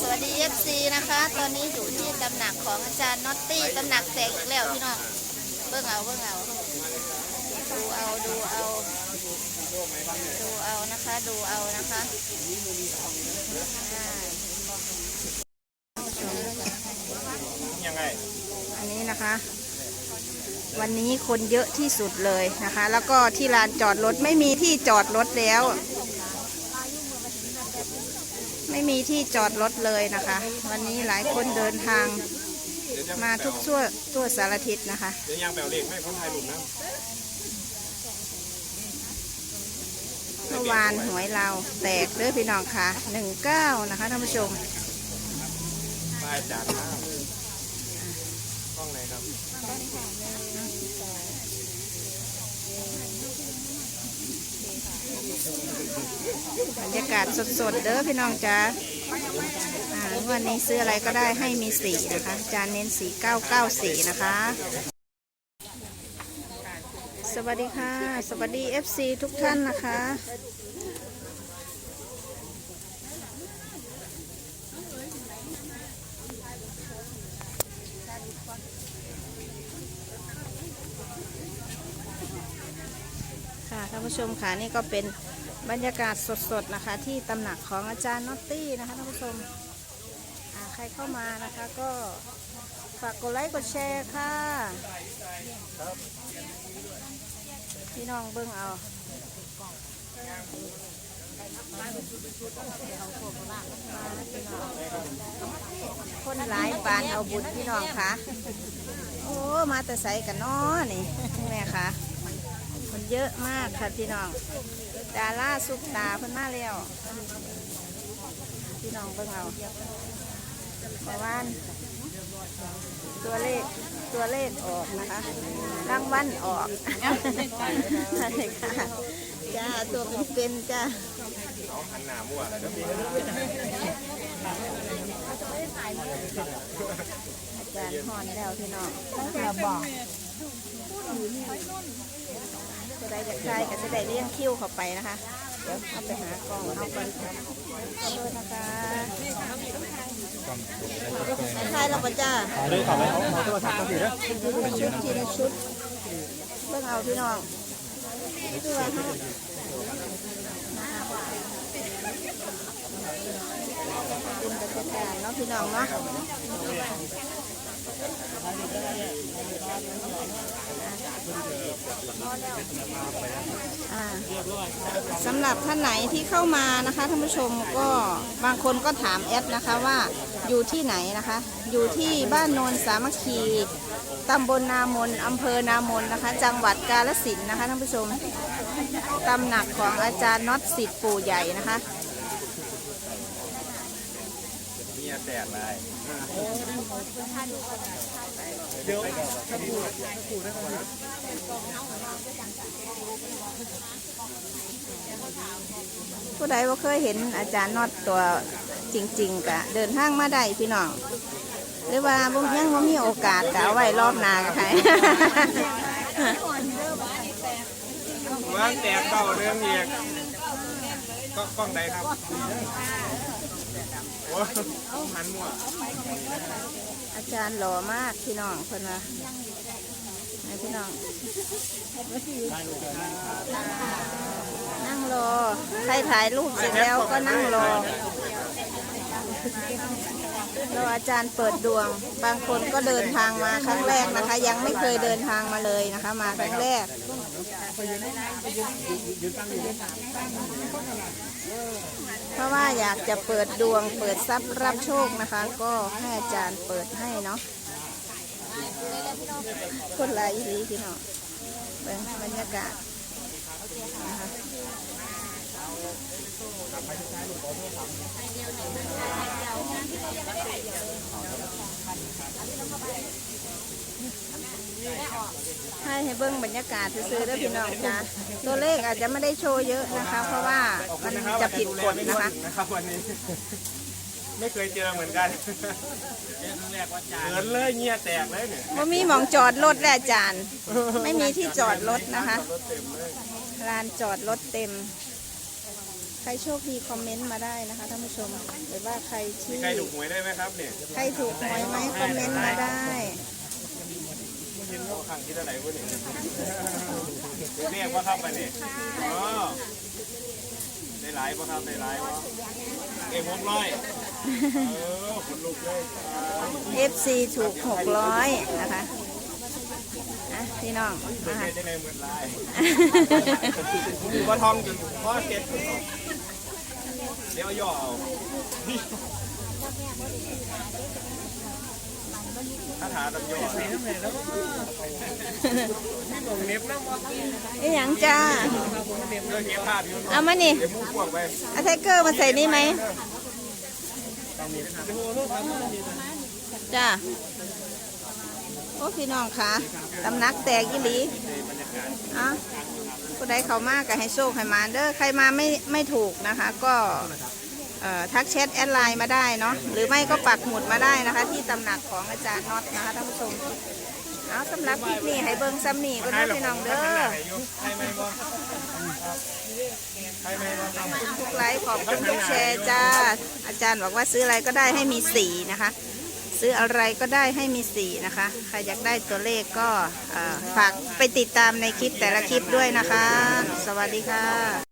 สวัสดีเอฟซีนะคะ ตอนนี้อยู่ที่ตำหนักของอาจารย์น็อตตี้ตำหนักแตกอีกแล้วพี่น้องเบิ่งเอาเบิ่งเอาดูเอาดูเอาดูเอานะคะดูเอานะคะอ่ายังไงอันนี้นะคะ วันนี้คนเยอะที่สุดเลยนะคะ แล้วก็ที่ลานจอดรถไม่มีที่จอดรถแล้ว ไม่มีที่จอดรถเลยนะคะ วันนี้หลายคนเดินทางเดี๋ยวจะมาทุกทั่วทั่วสารทิศนะคะเดี๋ยวยังแปลเลขไม่คนไทยหลุมนะเมื่อวานหวยเราแตกเด้อพี่น้องค่ะหนึ่งเก้านะคะท่านผู้ชมป้ายจานนะกล้องไหนครับ บรรยากาศสดๆ เด้อพี่น้องจ้าวันนี้ซื้ออะไรก็ได้ให้มีสีนะคะ จานเน้นสีเก้าเก้าสีนะคะ สวัสดีค่ะ สวัสดี FC ทุกท่านนะคะ ค่ะท่าน ผู้ชมค่ะนี่ก็เป็นบรรยากาศสดๆนะคะ ที่ตำหนักของอาจารย์นอตตี้นะคะท่านผู้ชมใครเข้ามานะคะก็ฝากกดไลค์กดแชร์ค่ะ พี่น้องเบิ้งเอาคนหลายปานเอาบุญพี่น้องค่ะ โอ้ มาแต่ใสกันน้อนี่แม่ค่ะ คนเยอะมากค่ะพี่น้อง ดาราซุปตาเพิ่นมาแล้ว พี่น้องเบิ่งเอาเมื่อวานตัวเลขตัวเลขออกนะคะรางวัลออกใช่ค่ะจ้าตัวเป็นๆจ้าเอาหันหน้ามั่วอะไรก็มีอาจารย์หอนแล้วพี่น้องบอก จะได้จากใจก็จะได้เลี้ยงคิ้วเข้าไปนะคะ เดี๋ยวเอาไปหากล้องเอาก่อนขอโทษนะคะใช่เราปะจ้าเลยขอไปเอาเอาโทรศัพท์ก็สิเด้อชุดทีละชุดเบิ่งเอาพี่น้องคือว่าเขาเป็นบรรยากาศเนาะพี่น้องเนาะ สำหรับท่านไหนที่เข้ามานะคะท่านผู้ชมก็บางคนก็ถามแอปนะคะว่าอยู่ที่ไหนนะคะ อยู่ที่บ้านโนนสามัคคีตำบลนามนอำเภอนามนนะคะ จังหวัดกาฬสินธุ์นะคะท่านผู้ชมตำหนักของอาจารย์น็อตสิทธิ์ปู่ใหญ่นะคะ เมียแตกเลยผู้ใดว่าเคยเห็นอาจารย์น็อตตัวจริง ๆกะเดินทางมาได้พี่น้องหรือว่าบ่ยังว่ามีโอกาสกะเอาไว้รอบหน้ากันค่ะว่าแตกเบาเรื่องเอียก ก็กล้องใดครับโอ้หันมั่วอาจารย์หล่อมากพี่น้องคนละไหนพี่น้อง นั่งรอ ใครถ่ายรูปเสร็จแล้วก็นั่งรอ รออาจารย์เปิดดวง บางคนก็เดินทางมาครั้งแรกนะคะ ยังไม่เคยเดินทางมาเลยนะคะ มาครั้งแรกเพราะว่าอยากจะเปิดดวง เปิดทรัพย์รับโชคนะคะ ก็ให้อาจารย์เปิดให้เนาะคนลายอีหลีพี่น้องเบิ่งบรรยากาศนะคะ ให้ให้เบิ้งบรรยากาศซื้อๆเด้อพี่น้องจ้าตัวเลขอาจจะไม่ได้โชว์เยอะนะคะ เพราะว่ามันจะผิดกฎนะคะนะครับวันนี้ ไม่เคยเจอเหมือนกันเกินเลยเงียแตกเลยเนี่ยว่ามีหมองจอดรถและอาจารย์ไม่มีที่จอดรถนะคะรถเต็มเลยลานจอดรถเต็ม ใครโชคดีคอมเมนต์มาได้นะคะท่านผู้ชมหรือว่าใครที่มีใครถูกหวยได้ไหมครับเนี่ยใครถูกหวยไหมคอมเมนต์มาได้ เห็นว่าขังที่เท่าไหร่วะเนี่ยเรียกว่าครับไปเนี่ยอ๋อได้หลายปะครับได้หลายวะเอ็มหกร้อยเออขนลุกเลย FC ถูก600นะคะอะพี่น้องไม่นะคะใช่ได้ไงเหมือนลายผมอยู่ว่าทองจนพ่อเก็ตเดี๋ยวย่อเอา ถ้าถาตำยอนี่ทำไมแล้วตรงเน็บน้ำมันนี่หยังจ้า เรื่องเก็บภาพอยู่เอามานี่เดี๋ยวมุ่พวกไปเอาไทเกอร์มาใส่นี่ไหม จ้า โอ้พี่น้องค่ะตำนักแตกยี่หลีอะผู้ใดเขามากก็ให้โชคให้มาเด้อ ใครมาไม่ไม่ถูกนะคะ ก็ ทักแชทแอดไลน์มาได้เนาะหรือไม่ก็ปักหมุดมาได้นะคะ ที่ตำหนักของอาจารย์น็อตนะคะท่านผู้ชมเอาสำหรับคลิปนี้ให้เบิ่งซ้ำนี่ก็ได้พี่น้องเด้อทุกไลค์ขอบคุณทุกแชร์จ้า อาจารย์บอกว่าซื้ออะไรก็ได้ให้มีสีนะคะ ซื้ออะไรก็ได้ให้มีสีนะคะ ใครอยากได้ตัวเลขก็ฝากไปติดตามในคลิปแต่ละคลิปด้วยนะคะ สวัสดีค่ะ